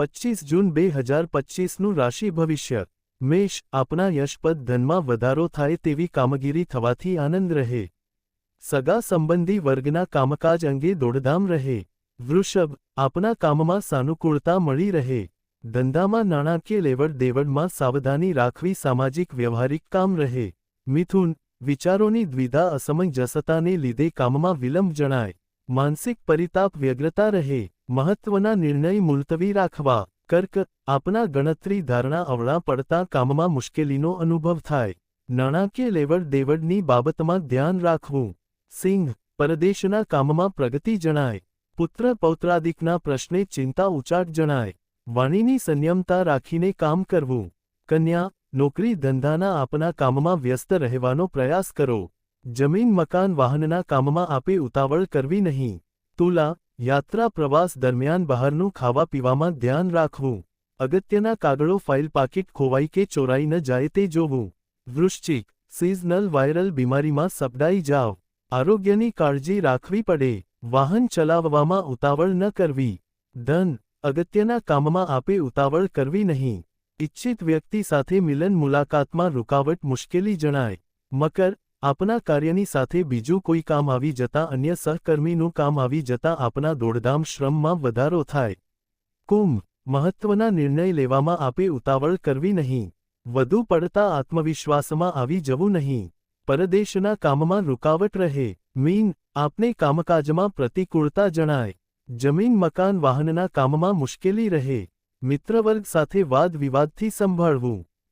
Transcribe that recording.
પચીસ જૂન બે હજાર પચીસનું રાશિ ભવિષ્ય. મેષ આપના યશપદ ધનમાં વધારો થાય તેવી કામગીરી થવાથી આનંદ રહે. સગા સંબંધી વર્ગના કામકાજ અંગે દોડધામ રહે. વૃષભ આપના કામમાં સાનુકૂળતા મળી રહે. ધંધામાં નાણાકીય લેવડ દેવડમાં સાવધાની રાખવી સામાજિક વ્યવહારિક કામ રહે. મિથુન વિચારોની દ્વિધા અસમંજસતાને લીધે કામમાં વિલંબ જણાય. માનસિક પરિતાપ વ્યગ્રતા રહે. મહત્વના નિર્ણય મુલતવી રાખવા. કર્ક, આપના ગણતરી ધારણા અવળા પડતા કામમાં મુશ્કેલીનો અનુભવ થાય. નાણાકીય લેવડ દેવડની બાબતમાં ધ્યાન રાખવું. સિંહ, પરદેશના કામમાં પ્રગતિ જણાય. પુત્ર પૌત્રાદિકના પ્રશ્ને ચિંતા ઉચાટ જણાય. વાણીની સંયમતા રાખીને કામ કરવું. કન્યા, નોકરી ધંધાના આપના કામમાં વ્યસ્ત રહેવાનો પ્રયાસ કરો. જમીન મકાન વાહનના કામમાં આપે ઉતાવળ કરવી નહીં. તુલા યાત્રા પ્રવાસ દરમિયાન બહારનું ખાવા પીવામાં ધ્યાન રાખવું. અગત્યના કાગળો ફાઇલ પાકીટ ખોવાઈ કે ચોરાઈ ન જાય તે જોવું. વૃશ્ચિક, સિઝનલ વાયરલ બીમારીમાં સપડાઈ જાવ આરોગ્યની કાળજી રાખવી પડે. વાહન ચલાવવામાં ઉતાવળ ન કરવી. ધન, અગત્યના કામમાં આપે ઉતાવળ કરવી નહીં. ઇચ્છિત વ્યક્તિ સાથે મિલન મુલાકાતમાં રૂકાવટ મુશ્કેલી જણાય. મકર આપના કાર્યની સાથે બીજું કોઈ કામ આવી જતા અન્ય સહકર્મીનું કામ આવી જતા આપના દોડધામ શ્રમમાં વધારો થાય. કુંભ, મહત્વના નિર્ણય લેવામાં આપે ઉતાવળ કરવી નહીં. વધુ પડતા આત્મવિશ્વાસમાં આવી જવું નહીં. પરદેશના કામમાં રૂકાવટ રહે. મીન, આપને કામકાજમાં પ્રતિકૂળતા જણાય. જમીન, મકાન, વાહનના કામમાં મુશ્કેલી રહે. મિત્રવર્ગ સાથે વાદ વિવાદથી સંભાળવું.